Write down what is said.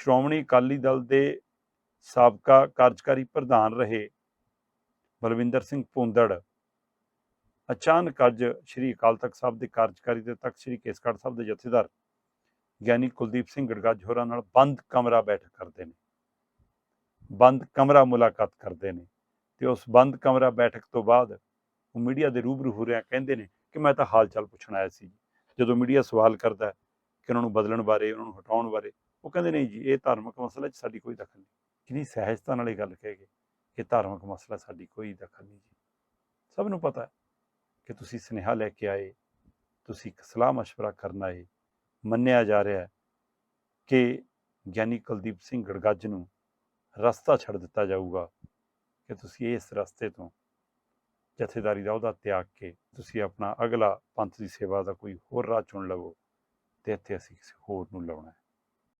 ਸ਼੍ਰੋਮਣੀ ਅਕਾਲੀ ਦਲ ਦੇ ਸਾਬਕਾ ਕਾਰਜਕਾਰੀ ਪ੍ਰਧਾਨ ਰਹੇ ਬਲਵਿੰਦਰ ਸਿੰਘ ਭੁੰਦੜ। ਅਚਾਨਕ ਅੱਜ ਸ੍ਰੀ ਅਕਾਲ ਤਖਤ ਸਾਹਿਬ ਦੇ ਕਾਰਜਕਾਰੀ ਤੇ ਤਖਤ ਸ੍ਰੀ ਕੇਸਗੜ੍ਹ ਸਾਹਿਬ ਦੇ ਜਥੇਦਾਰ ਗਿਆਨੀ ਕੁਲਦੀਪ ਸਿੰਘ ਗੜਗੱਜ ਹੋਰਾਂ ਨਾਲ ਬੰਦ ਕਮਰਾ ਬੈਠਕ ਕਰਦੇ ਨੇ। ਬੰਦ ਕਮਰਾ ਮੁਲਾਕਾਤ ਕਰਦੇ ਨੇ ਤੇ ਉਸ ਬੰਦ ਕਮਰਾ ਬੈਠਕ ਤੋਂ ਬਾਅਦ ਉਹ ਮੀਡੀਆ ਦੇ ਰੂਬਰੂ ਹੋ ਰਿਹਾ ਕਹਿੰਦੇ ਨੇ ਕਿ ਮੈਂ ਤਾਂ ਹਾਲ ਚਾਲ ਪੁੱਛਣ ਆਇਆ ਸੀ ਜਦੋਂ ਮੀਡੀਆ ਸਵਾਲ ਕਰਦਾ ਕਿ ਉਹਨਾਂ ਨੂੰ ਬਦਲਣ ਬਾਰੇ, ਉਹਨਾਂ ਨੂੰ ਹਟਾਉਣ ਬਾਰੇ ਉਹ ਕਹਿੰਦੇ ਨਹੀਂ ਜੀ ਇਹ ਧਾਰਮਿਕ ਮਸਲਾ 'ਚ ਸਾਡੀ ਕੋਈ ਦਖਲ ਨਹੀਂ ਕਿੰਨੀ ਸਹਿਜਤਾ ਨਾਲ ਇਹ ਗੱਲ ਕਹਿ ਗਏ ਕਿ ਧਾਰਮਿਕ ਮਸਲਾ ਸਾਡੀ ਕੋਈ ਦਖਲ ਨਹੀਂ ਜੀ ਸਭ ਨੂੰ ਪਤਾ ਹੈ ਕਿ ਤੁਸੀਂ ਸੁਨੇਹਾ ਲੈ ਕੇ ਆਏ ਤੁਸੀਂ ਇੱਕ ਸਲਾਹ مشورہ ਕਰਨ ਆਏ ਮੰਨਿਆ ਜਾ ਰਿਹਾ ਹੈ ਕਿ ਗਿਆਨੀ ਕੁਲਦੀਪ ਸਿੰਘ ਗੜਗੱਜ ਨੂੰ ਰਸਤਾ ਛੱਡ ਦਿੱਤਾ ਜਾਊਗਾ ਕਿ ਤੁਸੀਂ ਇਸ ਰਸਤੇ ਤੋਂ ਜਥੇਦਾਰੀ ਦਾ ਉਹਦਾ ਤਿਆਗ ਕੇ ਤੁਸੀਂ ਆਪਣਾ ਅਗਲਾ ਪੰਥ ਦੀ ਸੇਵਾ ਦਾ ਕੋਈ ਹੋਰ ਰਾਹ ਚੁਣ ਲਵੋ ਤੇ ਇੱਥੇ ਅਸੀਂ ਕਿਸੇ ਹੋਰ ਨੂੰ ਲਾਉਣਾ ਹੈ